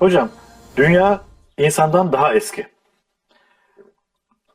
Hocam, dünya insandan daha eski.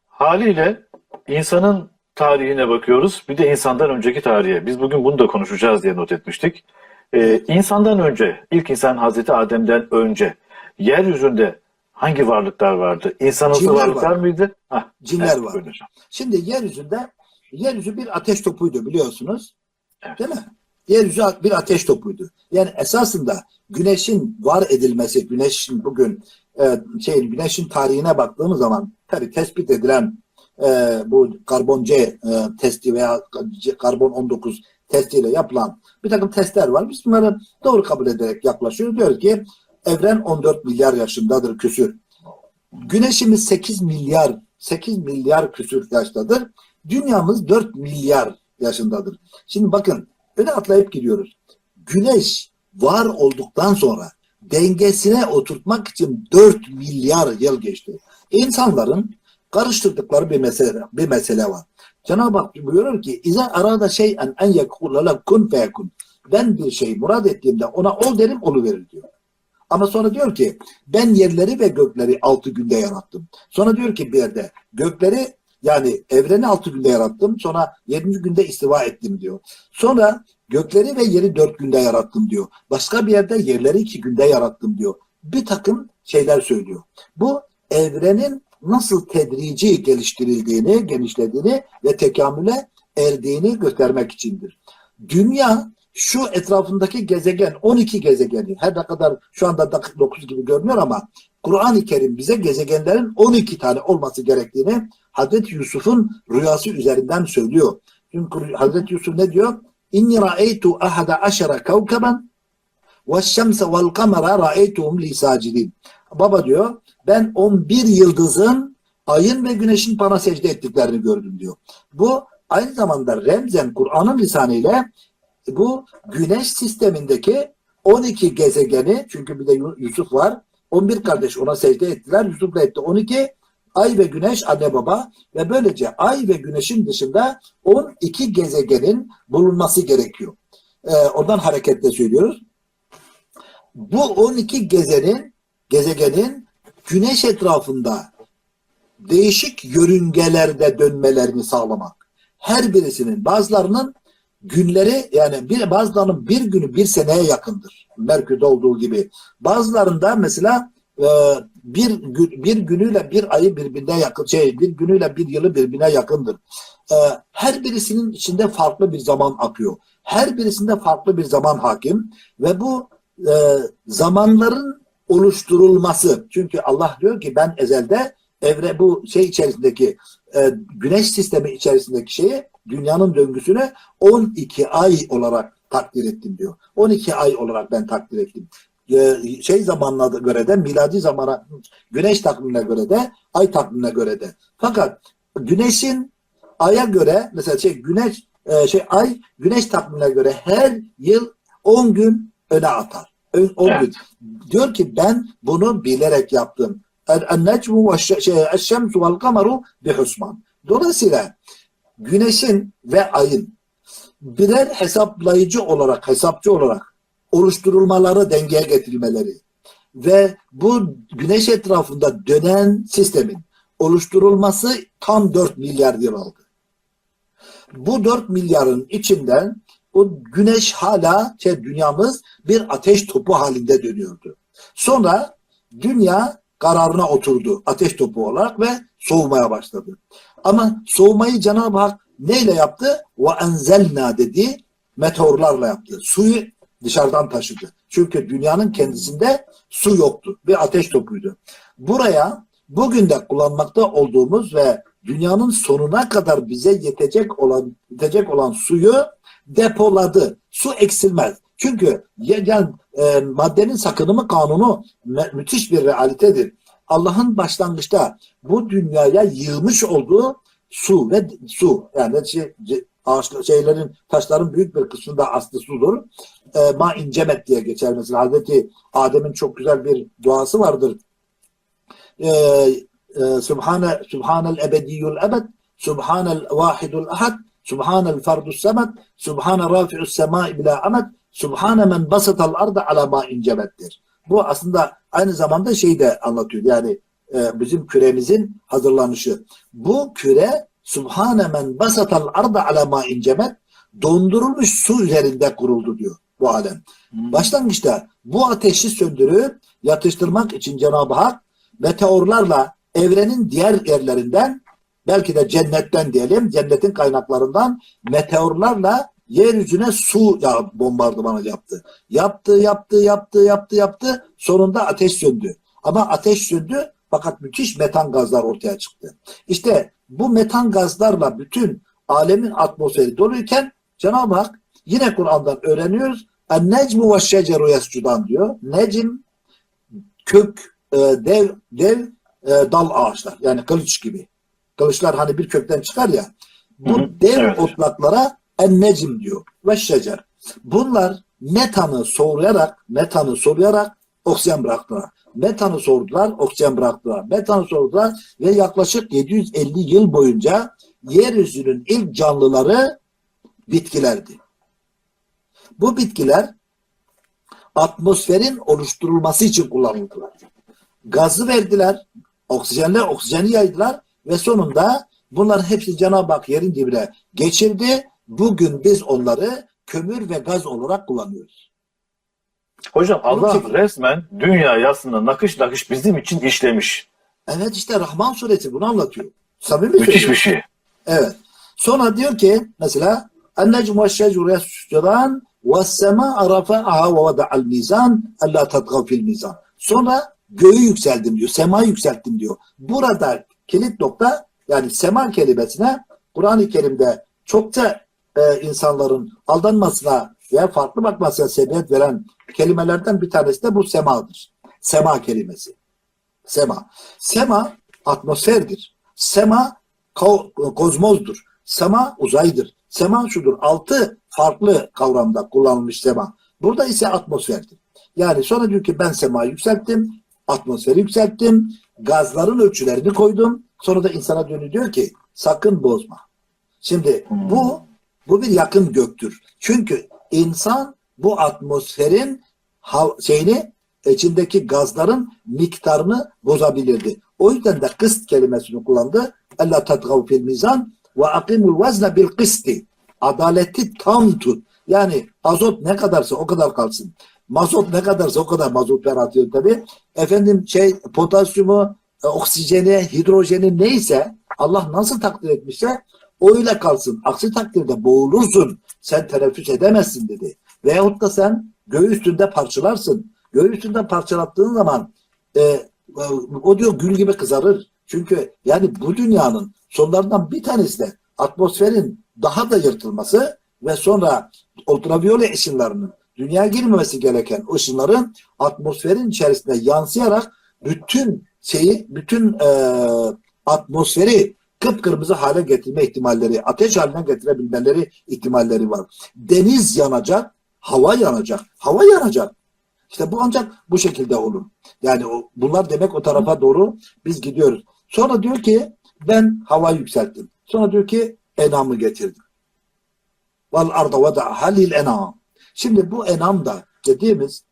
Haliyle insanın tarihine bakıyoruz, bir de insandan önceki tarihe. Biz bugün bunu da konuşacağız diye not etmiştik. Ee, insandan önce, ilk insan Hazreti Adem'den önce yeryüzünde hangi varlıklar vardı? İnsanımsı Cinler varlıklar var. mıydı? Hah, Cinler evet, var. buyurun. Şimdi yeryüzünde yeryüzü bir ateş topuydu biliyorsunuz. Evet. Değil mi? Yeryüzü bir ateş topuydu. Yani esasında güneşin var edilmesi, güneşin bugün e, şey güneşin tarihine baktığımız zaman tabii tespit edilen e, bu karbon C e, testi veya karbon 19 testiyle yapılan bir takım testler var. Biz bunları doğru kabul ederek yaklaşıyoruz. Diyoruz ki evren 14 milyar yaşındadır küsür. Güneşimiz 8 milyar 8 milyar küsür yaştadır. Dünyamız 4 milyar yaşındadır. Şimdi bakın öyle atlayıp gidiyoruz. Güneş var olduktan sonra dengesine oturtmak için 4 milyar yıl geçti. İnsanların karıştırdıkları bir mesele bir mesele var. Cenab-ı Hak buyuruyor ki İza arada şey'en en yekule kun feyekun. Ben bir şey murad ettiğimde ona ol derim onu verir diyor. Ama sonra diyor ki ben yerleri ve gökleri altı günde yarattım. Sonra diyor ki bir yerde gökleri yani evreni altı günde yarattım. Sonra yedinci günde istiva ettim diyor. Sonra gökleri ve yeri dört günde yarattım diyor. Başka bir yerde yerleri iki günde yarattım diyor. Bir takım şeyler söylüyor. Bu evrenin nasıl tedrici geliştirildiğini, genişlediğini ve tekamüle erdiğini göstermek içindir. Dünya şu etrafındaki gezegen 12 gezegeni her ne kadar şu anda da 9 gibi görünüyor ama Kur'an-ı Kerim bize gezegenlerin 12 tane olması gerektiğini Hazreti Yusuf'un rüyası üzerinden söylüyor. Çünkü Hazreti Yusuf ne diyor? İnni ra'eytu ahada aşara kavkaben ve şemse vel kamera ra'eytuhum li sacidin. Baba diyor ben 11 yıldızın ayın ve güneşin bana secde ettiklerini gördüm diyor. Bu aynı zamanda remzen Kur'an'ın lisanıyla bu güneş sistemindeki 12 gezegeni çünkü bir de Yu- Yusuf var. 11 kardeş ona secde ettiler. Yusuf da etti 12. Ay ve güneş anne baba ve böylece ay ve güneşin dışında 12 gezegenin bulunması gerekiyor. Ee, oradan hareketle söylüyoruz. Bu 12 gezenin gezegenin güneş etrafında değişik yörüngelerde dönmelerini sağlamak. Her birisinin bazılarının günleri yani bir bazılarının bir günü bir seneye yakındır. Merkür'de olduğu gibi. Bazılarında mesela e, bir bir günüyle bir ayı birbirine yakın şey bir günüyle bir yılı birbirine yakındır. E, her birisinin içinde farklı bir zaman akıyor. Her birisinde farklı bir zaman hakim ve bu e, zamanların oluşturulması. Çünkü Allah diyor ki ben ezelde evre bu şey içerisindeki e, güneş sistemi içerisindeki şeyi dünyanın döngüsünü 12 ay olarak takdir ettim diyor. 12 ay olarak ben takdir ettim. E, şey zamanına göre de miladi zamana güneş takvimine göre de ay takvimine göre de. Fakat güneşin aya göre mesela şey güneş e, şey ay güneş takvimine göre her yıl 10 gün öne atar. Ö- 10 Evet. gün. Diyor ki ben bunu bilerek yaptım. El-necmu ve şey, şemsu vel kameru bihusman. Dolayısıyla güneşin ve ayın birer hesaplayıcı olarak, hesapçı olarak oluşturulmaları, dengeye getirilmeleri ve bu güneş etrafında dönen sistemin oluşturulması tam 4 milyar yıl aldı. Bu 4 milyarın içinden o güneş hala şey dünyamız bir ateş topu halinde dönüyordu. Sonra dünya kararına oturdu ateş topu olarak ve soğumaya başladı. Ama soğumayı Cenab-ı Hak neyle yaptı? Ve enzelna dedi meteorlarla yaptı. Suyu dışarıdan taşıdı. Çünkü dünyanın kendisinde su yoktu. Bir ateş topuydu. Buraya bugün de kullanmakta olduğumuz ve dünyanın sonuna kadar bize yetecek olan yetecek olan suyu depoladı. Su eksilmez. Çünkü ya- yani, e, maddenin sakınımı kanunu mü- müthiş bir realitedir. Allah'ın başlangıçta bu dünyaya yığmış olduğu su ve su yani şey, ağaçlı şeylerin taşların büyük bir kısmında aslı sudur. E, ma incemet diye geçer mesela Hazreti Adem'in çok güzel bir duası vardır. E, e, Subhane Subhanel ebediyyul ebed Subhanel vahidul ahad Subhanel fardus semet Subhane rafi'us semai bila amet Subhane men basatal arda ala ma incemettir. Bu aslında aynı zamanda şeyi de anlatıyor. Yani e, bizim küremizin hazırlanışı. Bu küre Subhane men basatal arda ala ma incemet dondurulmuş su üzerinde kuruldu diyor bu alem. Başlangıçta bu ateşi söndürüp yatıştırmak için Cenab-ı Hak meteorlarla evrenin diğer yerlerinden belki de cennetten diyelim cennetin kaynaklarından meteorlarla yeryüzüne su ya bombardımanı yaptı. Yaptı, yaptı, yaptı, yaptı, yaptı. Sonunda ateş söndü. Ama ateş söndü fakat müthiş metan gazlar ortaya çıktı. İşte bu metan gazlarla bütün alemin atmosferi doluyken Cenab-ı Hak yine Kur'an'dan öğreniyoruz. En-necmu ve şeceru yescudan diyor. Necim kök, e, dev, dev e, dal ağaçlar. Yani kılıç gibi. Kılıçlar hani bir kökten çıkar ya. Bu Hı hı, dev evet. otlaklara en-necim diyor. Ve şecer. Bunlar metanı soğurarak, metanı soluyarak oksijen bıraktılar. Metanı sordular, oksijen bıraktılar. Metanı sordular ve yaklaşık 750 yıl boyunca yeryüzünün ilk canlıları bitkilerdi. Bu bitkiler atmosferin oluşturulması için kullanıldılar. Gazı verdiler, oksijenle oksijeni yaydılar ve sonunda bunların hepsi Cenab-ı Hak yerin dibine geçirdi. Bugün biz onları kömür ve gaz olarak kullanıyoruz. Hocam Allah Peki. resmen dünyayı aslında nakış nakış bizim için işlemiş. Evet işte Rahman suresi bunu anlatıyor. Samimi Müthiş söylüyorum. bir şey. Evet. Sonra diyor ki mesela yescudan ve sema arafa'aha ve vada'al mizan alla tatgav fil mizan. Sonra göğü yükseldim diyor. Semayı yükselttim diyor. Burada kilit nokta yani sema kelimesine Kur'an-ı Kerim'de çokça e, insanların aldanmasına veya farklı bakmasına sebebiyet veren kelimelerden bir tanesi de bu semadır. Sema kelimesi. Sema. Sema atmosferdir. Sema ko- kozmozdur. Sema uzaydır. Sema şudur. Altı farklı kavramda kullanılmış sema. Burada ise atmosferdir. Yani sonra diyor ki ben semayı yükselttim. Atmosferi yükselttim. Gazların ölçülerini koydum. Sonra da insana dönüyor diyor ki sakın bozma. Şimdi bu bu bir yakın göktür. Çünkü insan bu atmosferin şeyini içindeki gazların miktarını bozabilirdi. O yüzden de kıst kelimesini kullandı. Ella tatgav fil mizan ve akimul vezne bil kısti. Adaleti tam tut. Yani azot ne kadarsa o kadar kalsın. Mazot ne kadarsa o kadar mazot ver atıyor tabi. Efendim şey potasyumu, e, oksijeni, hidrojeni neyse Allah nasıl takdir etmişse öyle kalsın. Aksi takdirde boğulursun. Sen teneffüs edemezsin dedi. Veyahut da sen göğü üstünde parçalarsın. Göğü üstünde parçalattığın zaman e, e, o diyor gül gibi kızarır. Çünkü yani bu dünyanın sonlarından bir tanesi de atmosferin daha da yırtılması ve sonra ultraviyole ışınlarının dünyaya girmemesi gereken ışınların atmosferin içerisinde yansıyarak bütün şeyi, bütün e, atmosferi kıpkırmızı hale getirme ihtimalleri, ateş haline getirebilmeleri ihtimalleri var. Deniz yanacak, hava yanacak, hava yanacak. İşte bu ancak bu şekilde olur. Yani o, bunlar demek o tarafa doğru biz gidiyoruz. Sonra diyor ki ben hava yükselttim. Sonra diyor ki enamı getirdim. Vel arda ve halil enam. Şimdi bu enam da dediğimiz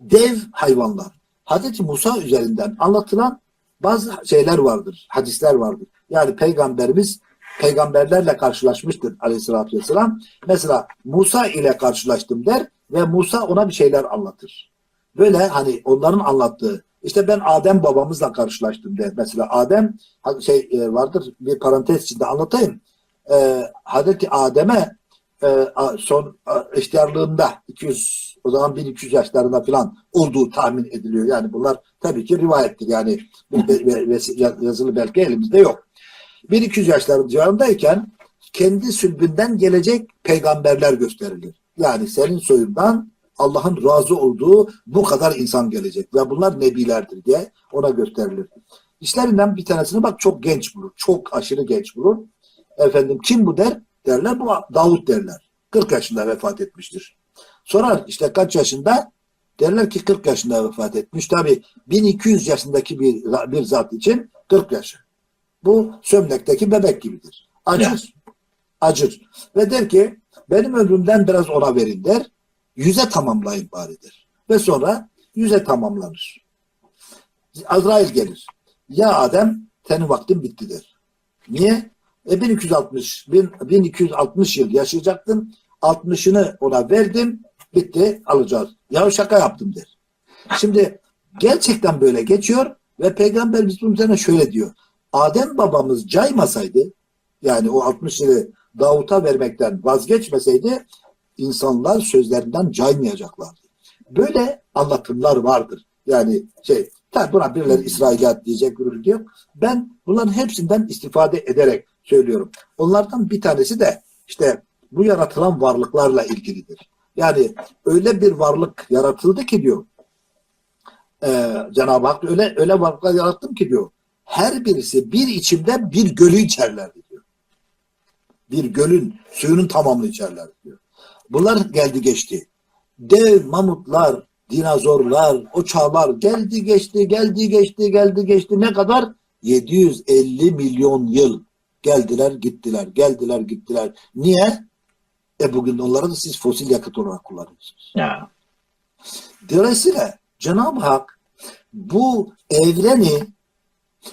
dev hayvanlar. Hazreti Musa üzerinden anlatılan bazı şeyler vardır, hadisler vardır. Yani peygamberimiz peygamberlerle karşılaşmıştır aleyhissalatü vesselam. Mesela Musa ile karşılaştım der ve Musa ona bir şeyler anlatır. Böyle hani onların anlattığı işte ben Adem babamızla karşılaştım der. Mesela Adem şey e, vardır bir parantez içinde anlatayım. E, Hazreti Adem'e e, son a, ihtiyarlığında 200 o zaman 1200 yaşlarında falan olduğu tahmin ediliyor. Yani bunlar tabii ki rivayettir. Yani yazılı belge elimizde yok. 1200 yaşları civarındayken kendi sülbünden gelecek peygamberler gösterilir. Yani senin soyundan Allah'ın razı olduğu bu kadar insan gelecek ve bunlar nebilerdir diye ona gösterilir. İşlerinden bir tanesini bak çok genç bulur. Çok aşırı genç bulur. Efendim kim bu der? Derler bu Davut derler. 40 yaşında vefat etmiştir. Sorar işte kaç yaşında? Derler ki 40 yaşında vefat etmiş. Tabi 1200 yaşındaki bir, bir zat için 40 yaşı. Bu sömlekteki bebek gibidir. Acır. Acır. Ve der ki benim ömrümden biraz ona verin der. Yüze tamamlayın bari der. Ve sonra yüze tamamlanır. Azrail gelir. Ya Adem senin vaktin bitti der. Niye? E 1260, bin- 1260 yıl yaşayacaktın. 60'ını ona verdim. Bitti alacağız. Ya şaka yaptım der. Şimdi gerçekten böyle geçiyor ve Peygamberimiz bunun üzerine şöyle diyor. Adem babamız caymasaydı yani o 60 yılı Davut'a vermekten vazgeçmeseydi insanlar sözlerinden caymayacaklardı. Böyle anlatımlar vardır. Yani şey, tabi buna birileri İsrailiyat diyecek bir şey yok. Ben bunların hepsinden istifade ederek söylüyorum. Onlardan bir tanesi de işte bu yaratılan varlıklarla ilgilidir. Yani öyle bir varlık yaratıldı ki diyor e, Cenab-ı Hak öyle, öyle varlıklar yarattım ki diyor her birisi bir içimde bir gölü içerlerdi diyor. Bir gölün suyunun tamamını içerlerdi diyor. Bunlar geldi geçti. Dev mamutlar, dinozorlar, o çağlar geldi geçti, geldi geçti, geldi geçti. Ne kadar? 750 milyon yıl. Geldiler gittiler, geldiler gittiler. Niye? E bugün onları da siz fosil yakıt olarak kullanıyorsunuz. Ya. Dolayısıyla Cenab-ı Hak bu evreni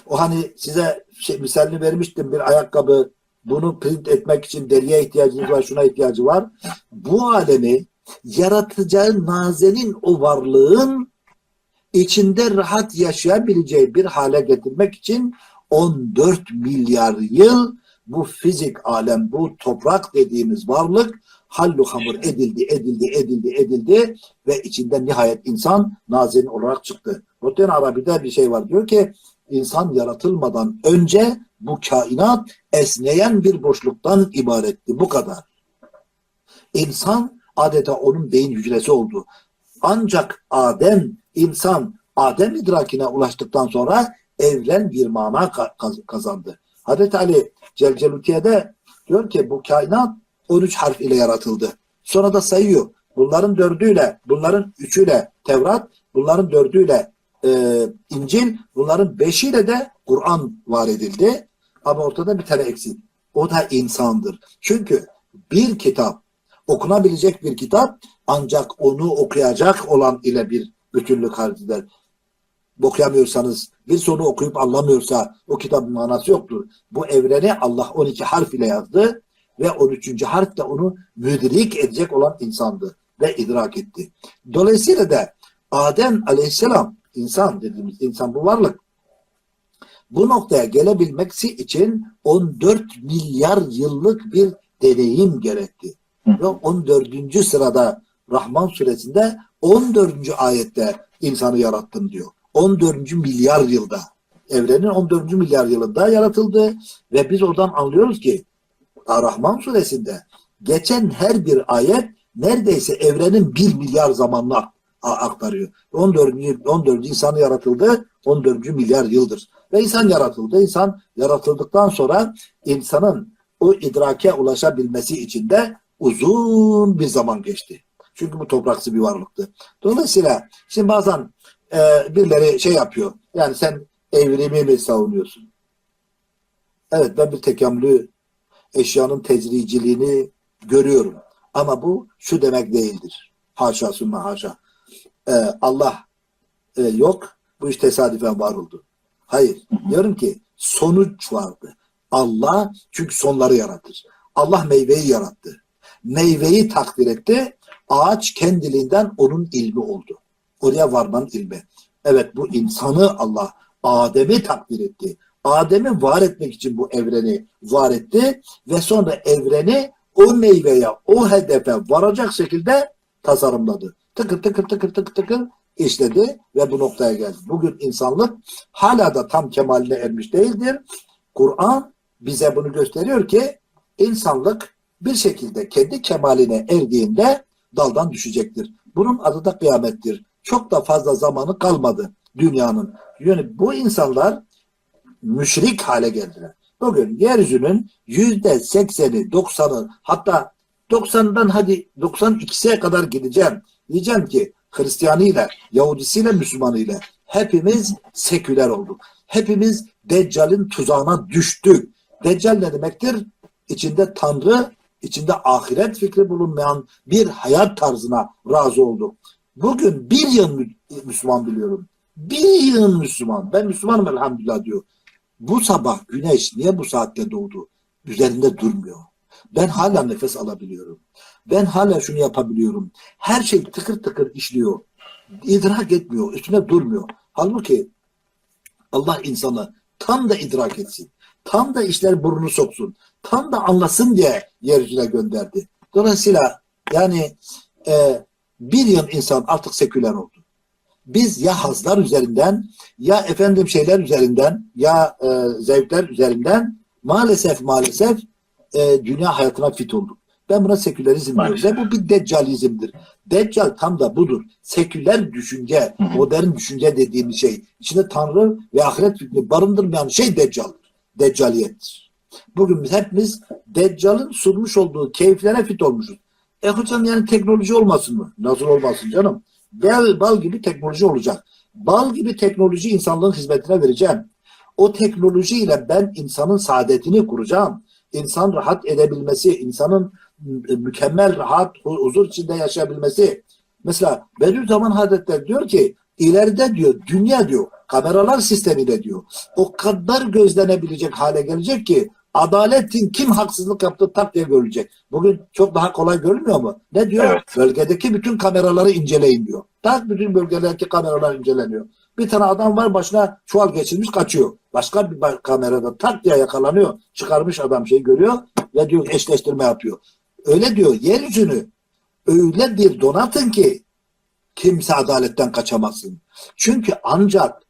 o hani size şey, misalini vermiştim bir ayakkabı bunu print etmek için deriye ihtiyacınız var şuna ihtiyacı var. Bu alemi yaratacağı nazenin o varlığın içinde rahat yaşayabileceği bir hale getirmek için 14 milyar yıl bu fizik alem, bu toprak dediğimiz varlık hallu hamur edildi, edildi, edildi, edildi ve içinden nihayet insan nazenin olarak çıktı. Muhtemelen Arabi'de bir şey var. Diyor ki insan yaratılmadan önce bu kainat esneyen bir boşluktan ibaretti. Bu kadar. İnsan adeta onun beyin hücresi oldu. Ancak Adem, insan Adem idrakine ulaştıktan sonra evren bir mana ka- kaz- kazandı. Hazreti Ali Celcelutiye'de diyor ki bu kainat 13 harf ile yaratıldı. Sonra da sayıyor. Bunların dördüyle, bunların üçüyle Tevrat, bunların dördüyle e, İncil, bunların beşiyle de Kur'an var edildi. Ama ortada bir tane eksik. O da insandır. Çünkü bir kitap, okunabilecek bir kitap ancak onu okuyacak olan ile bir bütünlük harz eder. Okuyamıyorsanız, bir sonu okuyup anlamıyorsa o kitabın manası yoktur. Bu evreni Allah 12 harf ile yazdı ve 13. harf de onu müdrik edecek olan insandı ve idrak etti. Dolayısıyla da Adem aleyhisselam insan dediğimiz insan bu varlık bu noktaya gelebilmeksi için 14 milyar yıllık bir deneyim gerekti. Ve 14. sırada Rahman suresinde 14. ayette insanı yarattım diyor. 14. milyar yılda evrenin 14. milyar yılında yaratıldı ve biz oradan anlıyoruz ki Rahman suresinde geçen her bir ayet neredeyse evrenin 1 milyar zamanını a- aktarıyor. 14. 14. insanı yaratıldı 14. milyar yıldır. Ve insan yaratıldı. İnsan yaratıldıktan sonra insanın o idrake ulaşabilmesi için de uzun bir zaman geçti. Çünkü bu topraksı bir varlıktı. Dolayısıyla şimdi bazen e, birileri şey yapıyor. Yani sen evrimi mi savunuyorsun? Evet ben bir tekamülü eşyanın tecriciliğini görüyorum. Ama bu şu demek değildir. Haşa sümme haşa. Ee, Allah e, yok. Bu iş tesadüfen var oldu. Hayır. Diyorum ki sonuç vardı. Allah çünkü sonları yaratır. Allah meyveyi yarattı. Meyveyi takdir etti. Ağaç kendiliğinden onun ilmi oldu. Oraya varmanın ilmi. Evet bu insanı Allah Adem'i takdir etti. Adem'i var etmek için bu evreni var etti ve sonra evreni o meyveye, o hedefe varacak şekilde tasarımladı. Tıkır tıkır tıkır tıkır tıkır işledi ve bu noktaya geldi. Bugün insanlık hala da tam kemaline ermiş değildir. Kur'an bize bunu gösteriyor ki insanlık bir şekilde kendi kemaline erdiğinde daldan düşecektir. Bunun adı da kıyamettir. Çok da fazla zamanı kalmadı dünyanın. Yani bu insanlar müşrik hale geldiler. Bugün yeryüzünün yüzde sekseni, doksanı hatta 90'dan hadi 92'ye kadar gideceğim. Diyeceğim ki Hristiyanıyla, Yahudisiyle, Müslümanıyla hepimiz seküler olduk. Hepimiz Deccal'in tuzağına düştük. Deccal ne demektir? İçinde Tanrı, içinde ahiret fikri bulunmayan bir hayat tarzına razı olduk. Bugün bir Mü- Müslüman biliyorum. Bir yıl Müslüman. Ben Müslümanım elhamdülillah diyor. Bu sabah güneş niye bu saatte doğdu? Üzerinde durmuyor. Ben hala nefes alabiliyorum. Ben hala şunu yapabiliyorum. Her şey tıkır tıkır işliyor. İdrak etmiyor. Üstüne durmuyor. Halbuki Allah insanı tam da idrak etsin. Tam da işler burnunu soksun. Tam da anlasın diye yeryüzüne gönderdi. Dolayısıyla yani e, bir yıl insan artık seküler oldu. Biz ya hazlar üzerinden ya efendim şeyler üzerinden ya e, zevkler üzerinden maalesef maalesef e, dünya hayatına fit olduk. Ben buna sekülerizm diyorum. Ve bu bir deccalizmdir. Deccal tam da budur. Seküler düşünce, modern düşünce dediğimiz şey. içinde Tanrı ve ahiret fikrini barındırmayan şey deccaldır. Deccaliyettir. Bugün biz hepimiz Deccal'ın sunmuş olduğu keyiflere fit olmuşuz. E hocam yani teknoloji olmasın mı? Nasıl olmasın canım? Bal, bal gibi teknoloji olacak. Bal gibi teknoloji insanlığın hizmetine vereceğim. O teknolojiyle ben insanın saadetini kuracağım. İnsan rahat edebilmesi, insanın mü- mükemmel, rahat, hu- huzur içinde yaşayabilmesi. Mesela Bediüzzaman Hazretleri diyor ki ileride diyor dünya diyor kameralar sistemiyle diyor o kadar gözlenebilecek hale gelecek ki adaletin kim haksızlık yaptığı tak diye görülecek. Bugün çok daha kolay görünmüyor mu? Ne diyor? Evet. Bölgedeki bütün kameraları inceleyin diyor. Tak bütün bölgelerdeki kameralar inceleniyor. Bir tane adam var başına çuval geçirmiş kaçıyor. Başka bir kamerada tak diye yakalanıyor. Çıkarmış adam şey görüyor ve diyor eşleştirme yapıyor. Öyle diyor yeryüzünü öyle bir donatın ki kimse adaletten kaçamasın. Çünkü ancak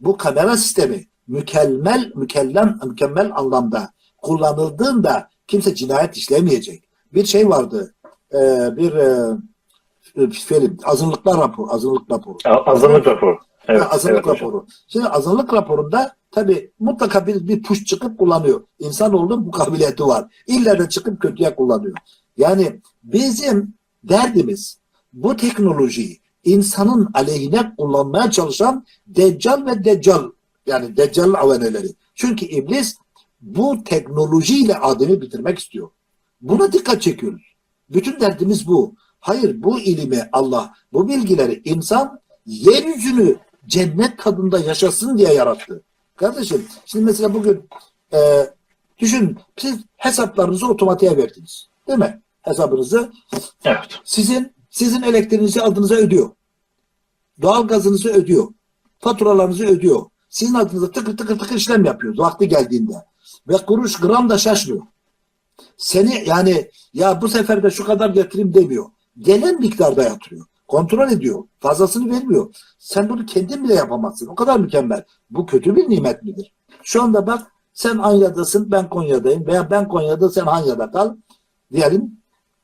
bu kamera sistemi mükemmel mükellem mükemmel anlamda kullanıldığında kimse cinayet işlemeyecek. Bir şey vardı. e, bir e, film azınlıklar raporu, azınlık raporu. Azınlık raporu. Evet, azınlık evet hocam. raporu. Şimdi azınlık raporunda tabii mutlaka bir, bir puş çıkıp kullanıyor. İnsanoğlunun bu kabiliyeti var. İlle de çıkıp kötüye kullanıyor. Yani bizim derdimiz bu teknolojiyi insanın aleyhine kullanmaya çalışan deccal ve deccal yani deccal aveneleri. Çünkü iblis bu teknolojiyle Adem'i bitirmek istiyor. Buna dikkat çekiyoruz. Bütün derdimiz bu. Hayır bu ilimi Allah, bu bilgileri insan yeryüzünü cennet tadında yaşasın diye yarattı. Kardeşim şimdi mesela bugün e, düşün siz hesaplarınızı otomatiğe verdiniz. Değil mi? Hesabınızı Evet. sizin sizin elektriğinizi adınıza ödüyor. Doğalgazınızı ödüyor. Faturalarınızı ödüyor. Sizin adınıza tıkır tıkır tıkır işlem yapıyor vakti geldiğinde. Ve kuruş gram da şaşmıyor. Seni yani ya bu sefer de şu kadar getireyim demiyor. Gelen miktarda yatırıyor. Kontrol ediyor. Fazlasını vermiyor. Sen bunu kendin bile yapamazsın. O kadar mükemmel. Bu kötü bir nimet midir? Şu anda bak sen Anya'dasın ben Konya'dayım veya ben Konya'da sen Hanya'da kal diyelim.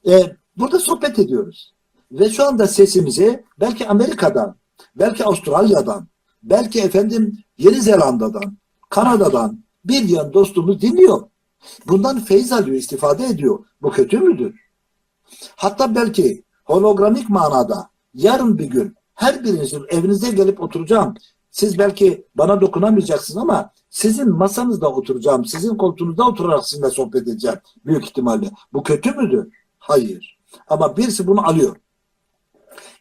E, burada sohbet ediyoruz. Ve şu anda sesimizi belki Amerika'dan, belki Avustralya'dan, belki efendim Yeni Zelanda'dan, Kanada'dan bir yan dostumuz dinliyor. Bundan feyiz alıyor, istifade ediyor. Bu kötü müdür? Hatta belki hologramik manada yarın bir gün her birinizin evinize gelip oturacağım. Siz belki bana dokunamayacaksınız ama sizin masanızda oturacağım, sizin koltuğunuzda oturarak sizinle sohbet edeceğim büyük ihtimalle. Bu kötü müdür? Hayır. Ama birisi bunu alıyor.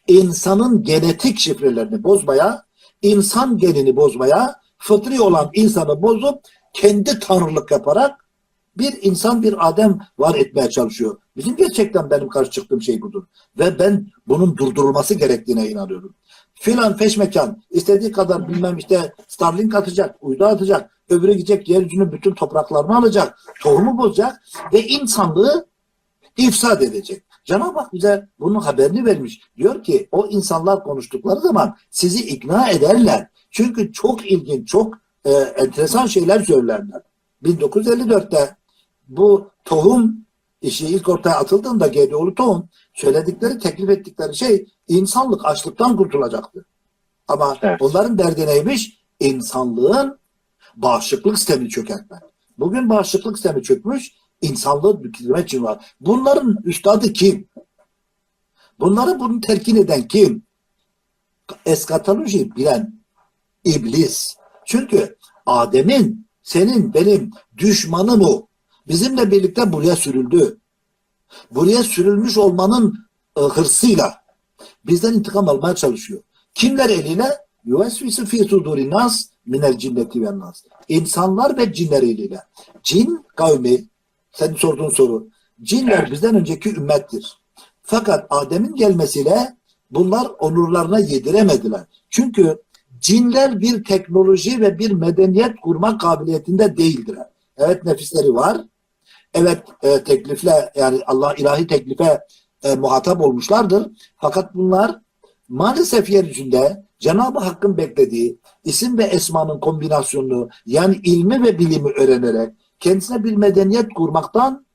İnsanın genetik şifrelerini bozmaya, insan genini bozmaya, fıtri olan insanı bozup kendi tanrılık yaparak bir insan bir Adem var etmeye çalışıyor. Bizim gerçekten benim karşı çıktığım şey budur. Ve ben bunun durdurulması gerektiğine inanıyorum. Filan feşmekan istediği kadar bilmem işte Starlink atacak, uydu atacak, öbürü gidecek yeryüzünün bütün topraklarını alacak, tohumu bozacak ve insanlığı ifsad edecek. Cenab-ı Hak bize bunun haberini vermiş. Diyor ki o insanlar konuştukları zaman sizi ikna ederler. Çünkü çok ilginç, çok e, enteresan şeyler söylerler. 1954'te bu tohum işi ilk ortaya atıldığında GDO'lu tohum söyledikleri, teklif ettikleri şey insanlık açlıktan kurtulacaktı. Ama Evet. onların derdi neymiş? İnsanlığın bağışıklık sistemini çökertmek. Bugün bağışıklık sistemi çökmüş, insanlığı bitirmek için var. Bunların üstadı kim? Bunları bunu telkin eden kim? Eskatoloji bilen iblis. Çünkü Adem'in, senin, benim düşmanım o. Bizimle birlikte buraya sürüldü. Buraya sürülmüş olmanın e, hırsıyla, bizden intikam almaya çalışıyor. Kimler eliyle? Yuvesvisi fi suduri nas minel cinneti ve nas. İnsanlar ve cinler eliyle. Cin kavmi, senin sorduğun soru. Cinler Evet. bizden önceki ümmettir. Fakat Adem'in gelmesiyle bunlar onurlarına yediremediler. Çünkü cinler bir teknoloji ve bir medeniyet kurma kabiliyetinde değildiler. Evet nefisleri var. Evet e, teklifle yani Allah ilahi teklife e, muhatap olmuşlardır. Fakat bunlar maalesef yeryüzünde Cenab-ı Hakk'ın beklediği isim ve esmanın kombinasyonunu yani ilmi ve bilimi öğrenerek kendisine bir medeniyet kurmaktan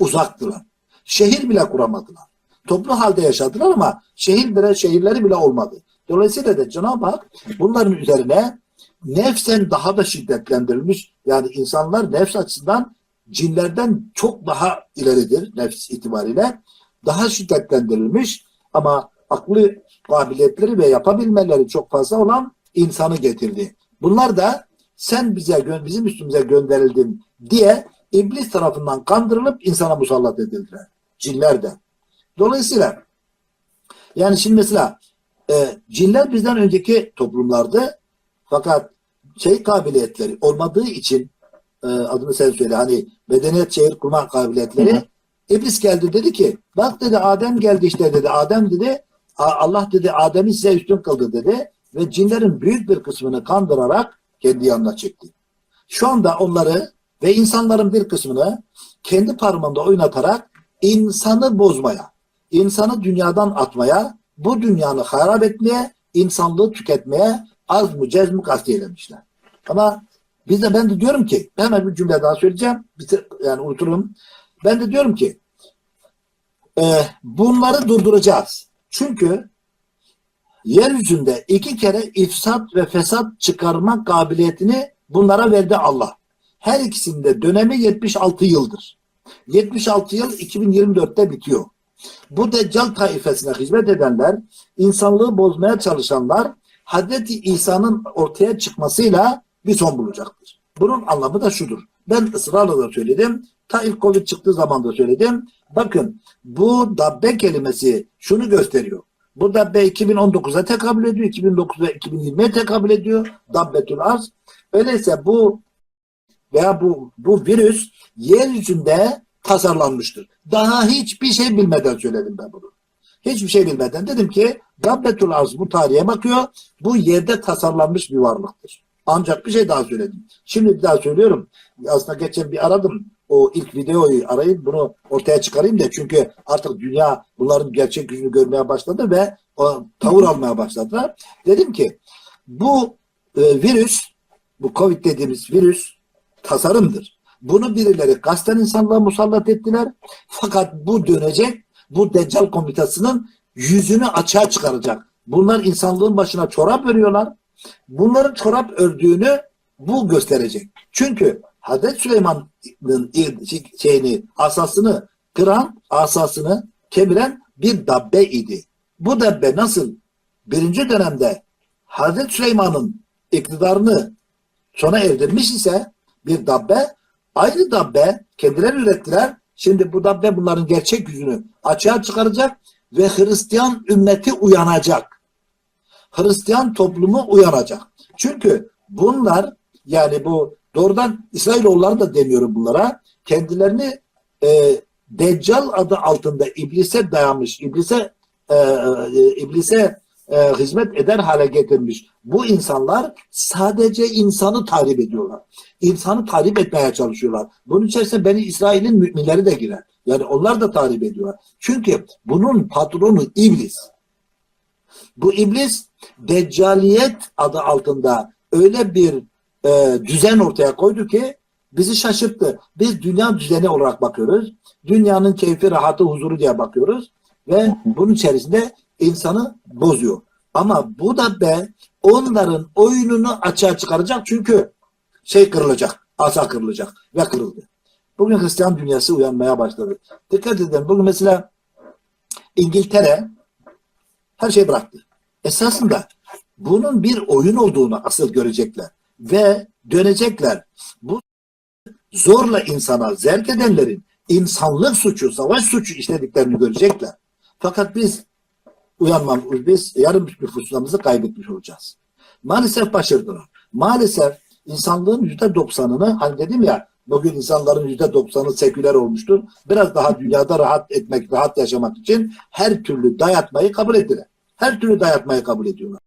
uzaktılar. Şehir bile kuramadılar. Toplu halde yaşadılar ama şehir bile, şehirleri bile olmadı. Dolayısıyla da Cenab-ı Hak bunların üzerine nefsen daha da şiddetlendirilmiş. Yani insanlar nefs açısından cinlerden çok daha ileridir nefs itibariyle. Daha şiddetlendirilmiş ama aklı kabiliyetleri ve yapabilmeleri çok fazla olan insanı getirdi. Bunlar da sen bize bizim üstümüze gönderildin diye iblis tarafından kandırılıp insana musallat edildiler. Cinler de. Dolayısıyla yani şimdi mesela e, cinler bizden önceki toplumlardı fakat şey kabiliyetleri olmadığı için e, adını sen söyle hani medeniyet şehir kurma kabiliyetleri Hı hı. iblis geldi dedi ki bak dedi Adem geldi işte dedi Adem dedi "A- Allah dedi Adem'i size üstün kıldı dedi ve cinlerin büyük bir kısmını kandırarak kendi yanına çekti. Şu anda onları ve insanların bir kısmını kendi parmağında oynatarak insanı bozmaya, insanı dünyadan atmaya, bu dünyanı harap etmeye, insanlığı tüketmeye az mı cez mi kasteylemişler. Ama biz de ben de diyorum ki hemen bir cümle daha söyleyeceğim. Bitir, yani unuturum. Ben de diyorum ki e, bunları durduracağız. Çünkü yeryüzünde iki kere ifsat ve fesat çıkarma kabiliyetini bunlara verdi Allah. Her ikisinde dönemi 76 yıldır. 76 yıl 2024'te bitiyor. Bu Deccal taifesine hizmet edenler, insanlığı bozmaya çalışanlar Hazreti İsa'nın ortaya çıkmasıyla bir son bulacaktır. Bunun anlamı da şudur. Ben ısrarla da söyledim. Ta ilk Covid çıktığı zaman da söyledim. Bakın bu dabbe kelimesi şunu gösteriyor. Bu dabbe 2019'a tekabül ediyor. 2009 ve 2020'ye tekabül ediyor. Dabbetül arz. Öyleyse bu veya bu, bu virüs yeryüzünde tasarlanmıştır. Daha hiçbir şey bilmeden söyledim ben bunu. Hiçbir şey bilmeden dedim ki Dabbetül Arz bu tarihe bakıyor. Bu yerde tasarlanmış bir varlıktır. Ancak bir şey daha söyledim. Şimdi bir daha söylüyorum. Aslında geçen bir aradım. O ilk videoyu arayıp bunu ortaya çıkarayım da çünkü artık dünya bunların gerçek yüzünü görmeye başladı ve o tavır almaya başladılar. Dedim ki bu e, virüs bu Covid dediğimiz virüs tasarımdır. Bunu birileri kasten insanlığa musallat ettiler. Fakat bu dönecek, bu Deccal komitasının yüzünü açığa çıkaracak. Bunlar insanlığın başına çorap örüyorlar. Bunların çorap ördüğünü bu gösterecek. Çünkü Hazreti Süleyman'ın şeyini, asasını kıran, asasını kemiren bir dabbe idi. Bu dabbe nasıl birinci dönemde Hazreti Süleyman'ın iktidarını sona erdirmiş ise bir dabbe aynı dabbe kendileri ürettiler. Şimdi bu dabbe bunların gerçek yüzünü açığa çıkaracak ve Hristiyan ümmeti uyanacak. Hristiyan toplumu uyanacak. Çünkü bunlar yani bu doğrudan İsrailoğulları da demiyorum bunlara. Kendilerini e, Deccal adı altında iblise dayanmış, iblise e, e, iblise e, hizmet eder hale getirmiş. Bu insanlar sadece insanı tahrip ediyorlar. İnsanı tahrip etmeye çalışıyorlar. Bunun içerisinde Beni İsrail'in müminleri de girer. Yani onlar da tahrip ediyorlar. Çünkü bunun patronu iblis. Bu iblis Deccaliyet adı altında öyle bir e, düzen ortaya koydu ki bizi şaşırttı. Biz dünya düzeni olarak bakıyoruz. Dünyanın keyfi, rahatı, huzuru diye bakıyoruz. Ve bunun içerisinde insanı bozuyor. Ama bu da be onların oyununu açığa çıkaracak çünkü şey kırılacak. Asa kırılacak ve kırıldı. Bugün Hristiyan dünyası uyanmaya başladı. Dikkat edin. Bugün mesela İngiltere her şeyi bıraktı. Esasında bunun bir oyun olduğunu asıl görecekler. Ve dönecekler. Bu zorla insana zerk edenlerin insanlık suçu, savaş suçu işlediklerini görecekler. Fakat biz uyanmamız biz yarım nüfuslarımızı kaybetmiş olacağız. Maalesef başardılar. Maalesef insanlığın yüzde doksanını hani dedim ya bugün insanların yüzde doksanı seküler olmuştur. Biraz daha dünyada rahat etmek, rahat yaşamak için her türlü dayatmayı kabul ettiler. Her türlü dayatmayı kabul ediyorlar.